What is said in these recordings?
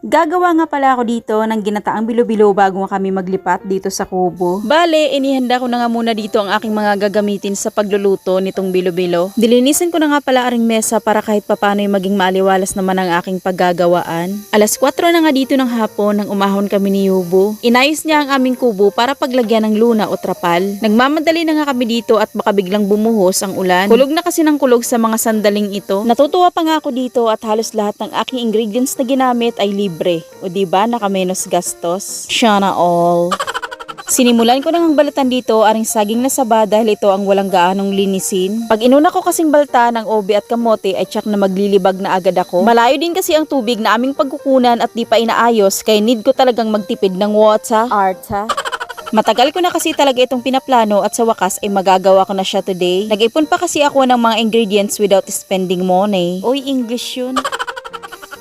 Gagawa nga pala ako dito ng ginataang bilo-bilo bago kami maglipat dito sa kubo. Bale, inihanda ko na nga muna dito ang aking mga gagamitin sa pagluluto nitong bilo-bilo. Dilinisin ko na nga pala aring mesa para kahit papano yung maging maliwalas naman ang aking paggagawaan. Alas 4 na nga dito ng hapon nang umahon kami ni Yubo. Inayos niya ang aming kubo para paglagyan ng luna o trapal. Nagmamadali na nga kami dito at baka biglang bumuhos ang ulan. Kulog na kasi ng kulog sa mga sandaling ito. Natutuwa pa nga ako dito at halos lahat ng aking ingredients na ginamit ay libre. O di ba nakamenos gastos? Sana all. Sinimulan ko nang balatan dito aring saging na saba dahil ito ang walang gaanong linisin. Pag inuna ko kasing balta ng obi at kamote ay tsak na maglilibag na agad ako. Malayo din kasi ang tubig na aming pagkukunan at di pa inaayos kaya need ko talagang magtipid ng water. Arta. Matagal ko na kasi talaga itong pinaplano at sa wakas ay magagawa ko na siya today. Nag-ipon pa kasi ako ng mga ingredients without spending money. Oy, English yun.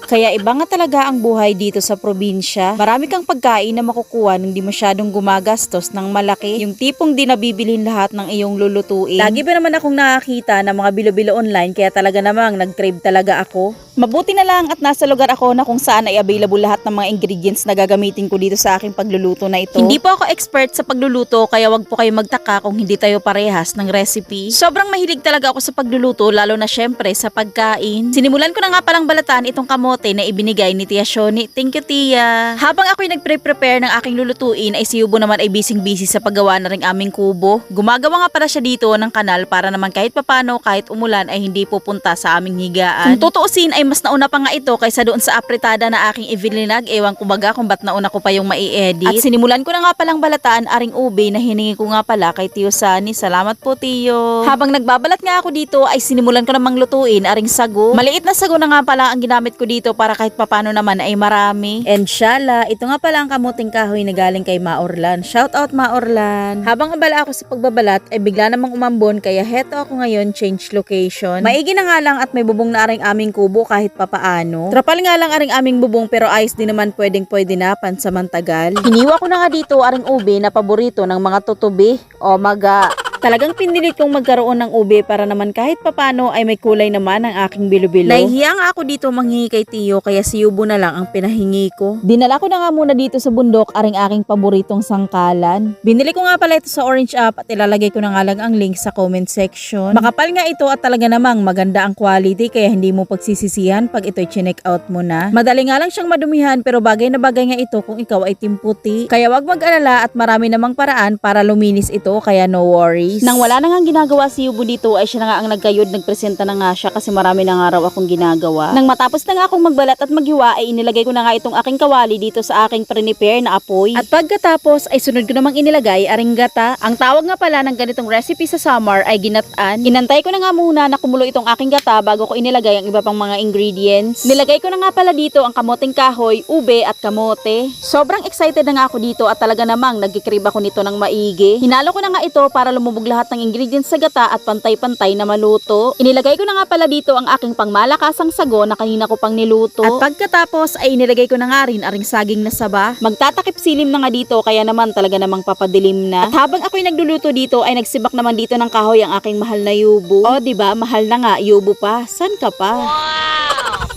Kaya iba nga talaga ang buhay dito sa probinsya. Marami kang pagkain na makukuha nang di masyadong gumagastos ng malaki. Yung tipong di nabibilin lahat ng iyong lulutuin. Lagi ba naman akong nakakita ng mga bilo-bilo online kaya talaga namang nag-crave talaga ako. Mabuti na lang at nasa lugar ako na kung saan ay available lahat ng mga ingredients na gagamitin ko dito sa aking pagluluto na ito. Hindi po ako expert sa pagluluto kaya wag po kayo magtaka kung hindi tayo parehas ng recipe. Sobrang mahilig talaga ako sa pagluluto lalo na syempre sa pagkain. Sinimulan ko na nga palang balatan itong kamote na ibinigay ni Tia Shoni. Thank you Tia. Habang ako'y nagpre-prepare ng aking lulutuin ay si Yubo naman ay busy-busy sa paggawa na rin aming kubo. Gumagawa nga pala siya dito ng kanal para naman kahit papano kahit umulan ay hindi pupunta sa aming higaan. Kung tutuusin ay mas nauna pa nga ito kaysa doon sa apretada na aking ivilinag. Ewan ko baga kung ba't nauna ko pa yung mai-edit. At sinimulan ko na nga palang balataan aring ube na hiningi ko nga pala kay Tio Sani. Salamat po Tio. Habang nagbabalat nga ako dito ay sinimulan ko namang lutuin aring sago. Maliit na sago na nga pala ang ginamit ko dito para kahit papano naman ay marami. And shala, ito nga pala ang kamuting kahoy na galing kay Maorlan. Shout out Maorlan. Habang abala ako sa pagbabalat ay bigla namang umambon kaya heto ako ngayon change location. Maigi na nga lang at may bubong na aring aming kubo kahit papaano. Trapal nga lang aring aming bubong pero ayos din naman pwedeng pwede na pansamantagal. Hiniwa ko na nga dito aring ube na paborito ng mga tutubi o maga. Talagang pinilit kong magkaroon ng ube para naman kahit papano ay may kulay naman ang aking bilo-bilo. Nahihiya nga ako dito manghingi kay Tiyo kaya si Yubo na lang ang pinahingi ko. Dinala ko na nga muna dito sa bundok aring aking paboritong sangkalan. Binili ko nga pala ito sa Orange App at ilalagay ko na nga lang ang link sa comment section. Makapal nga ito at talaga namang maganda ang quality kaya hindi mo pagsisisihan pag ito'y chinek out mo na. Madali nga lang siyang madumihan pero bagay na bagay nga ito kung ikaw ay timputi. Kaya wag mag-alala at marami namang paraan para luminis ito kaya no worries. Nang wala na nga ginagawa si Yubo dito ay siya na nga ang nagkayod, nagpresenta na nga siya kasi marami na nga raw akong ginagawa. Nang matapos na nga akong magbalat at maghiwa ay inilagay ko na nga itong aking kawali dito sa aking prepare na apoy. At pagkatapos ay sunod ko namang inilagay aring gata. Ang tawag nga pala ng ganitong recipe sa summer ay ginataan. Inantay ko na nga muna na kumulo itong aking gata bago ko inilagay ang iba pang mga ingredients. Nilagay ko na nga pala dito ang kamoteng kahoy, ube at kamote. Sobrang excited na nga ako dito at talaga namang nagkikrib ako nito ng maigi. Hinalo ko na nga ito para lumubog lahat ng ingredients sa gata at pantay-pantay na maluto. Inilagay ko na nga pala dito ang aking pangmalakasang sago na kanina ko pang niluto. At pagkatapos ay inilagay ko na nga rin aring saging na saba. Magtatakip silim na nga dito kaya naman talaga namang papadilim na. At habang ako'y nagluluto dito ay nagsibak naman dito ng kahoy ang aking mahal na yubo. O di ba mahal na nga yubo pa. San ka pa?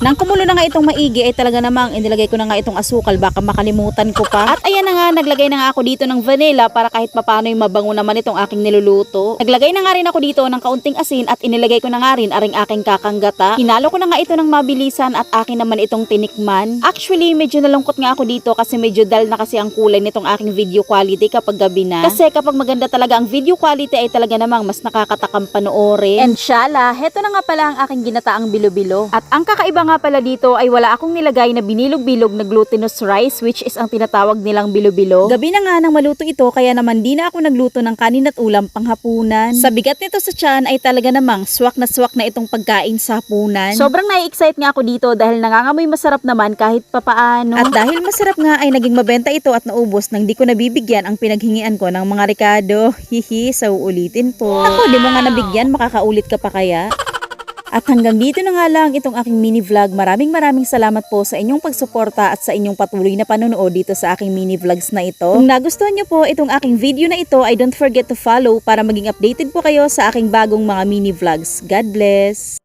Nang kumulo na nga itong maigi ay talaga namang inilagay ko na nga itong asukal baka makalimutan ko pa. At ayan na nga naglagay na nga ako dito ng vanilla para kahit papano yung mabango naman itong aking niluluto. Naglagay na nga rin ako dito ng kaunting asin at inilagay ko na nga rin aring aking kakanggata. Hinalo ko na nga ito ng mabilisan at akin naman itong tinikman. Actually medyo nalungkot nga ako dito kasi medyo dull na kasi ang kulay nitong aking video quality kapag gabi na. Kasi kapag maganda talaga ang video quality ay talaga namang mas nakakatakam panoorin. And shala, heto na nga pala ang aking ginataang bilo-bilo. At ang kakaiba nga pala dito ay wala akong nilagay na binilog-bilog na glutinous rice which is ang tinatawag nilang bilo-bilo. Gabi na nga nang maluto ito kaya naman di na ako nagluto ng kanin at ulam panghapunan. Sa bigat nito sa tiyan ay talaga namang swak na swak na itong pagkain sa hapunan. Sobrang nai-excite nga ako dito dahil nangangamoy masarap naman kahit papaano. At dahil masarap nga ay naging mabenta ito at naubos nang di ko nabibigyan ang pinaghingian ko ng mga Ricardo. Hihi, sa uulitin po. Ako, di mo nga nabigyan, makakaulit ka pa kaya? At hanggang dito na nga lang itong aking mini vlog. Maraming maraming salamat po sa inyong pagsuporta at sa inyong patuloy na panonood dito sa aking mini vlogs na ito. Kung nagustuhan nyo po itong aking video na ito ay don't forget to follow para maging updated po kayo sa aking bagong mga mini vlogs. God bless!